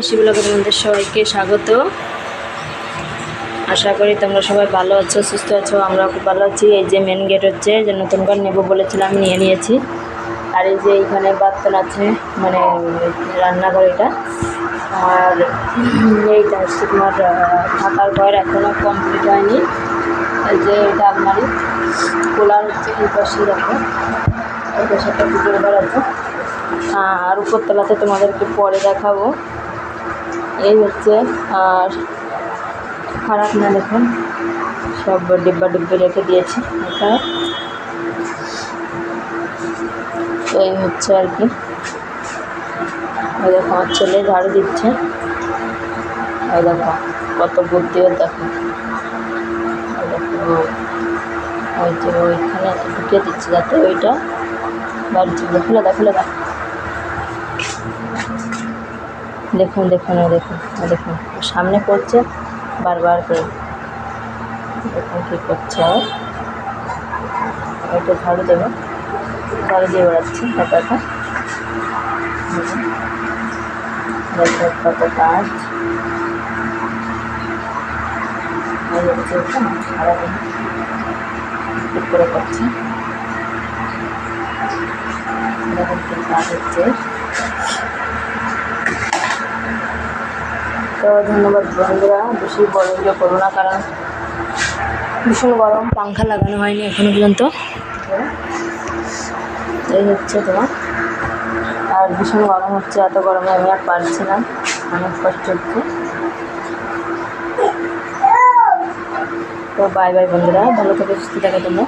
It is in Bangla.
ঋষি ব্লগে তোমাদের সবাইকে স্বাগত। আশা করি তোমরা সবাই ভালো আছো, সুস্থ আছো, আমরাও খুব ভালো আছি। এই যে মেন গেট হচ্ছে যে নতুন করে নেব বলেছিলাম, নিয়ে নিয়েছি। আর এই যে এইখানে বার্তন আছে মানে রান্নাঘর এটা। আর এইটা হচ্ছে তোমার থাকার ঘর এখনও কমপ্লিট হয়নি। এই যে এটা আলমারি, খোলার হচ্ছে এই পাশে দেখো। এই পাশে একটা আর উপরতলাতে তোমাদেরকে পরে দেখাবো। এই হচ্ছে, আর খারাপ না দেখুন, সব ডিব্বা ডিব্বি রেখে দিয়েছি তো এই হচ্ছে আর কি। দেখো, আমার ছেলে ঝাড়ু দিচ্ছে। দেখো, কত বুদ্ধি দেখো। ওই দেখো যে ওইখানে ঢুকিয়ে দিচ্ছে যাতে ওইটা বাড়ি চলে খুলে দাও খুলে দাও। দেখুন দেখুন ও দেখুন দেখুন। সামনে পড়ছে বারবার করে। দেখুন কী করছে ও। ওইটা ঝাড়ু দেবে। ঝাড়ু দিয়ে বেড়াচ্ছে একা দেখো কত কাজ। সারাদিন ঠিক করে করছে। কাজ হচ্ছে। তো ধন্যবাদ বন্ধুরা বেশি বড় ভিডিও করব না কারণ ভীষণ গরম। পাংখা লাগানো হয়নি এখনও পর্যন্ত। এই হচ্ছে তোমার। আর ভীষণ গরম হচ্ছে এত গরমে আমি আর পারছি না অনেক কষ্ট হচ্ছে। তো বাই বাই বন্ধুরা ভালো থেকে সুস্থ থাকে তোমরা।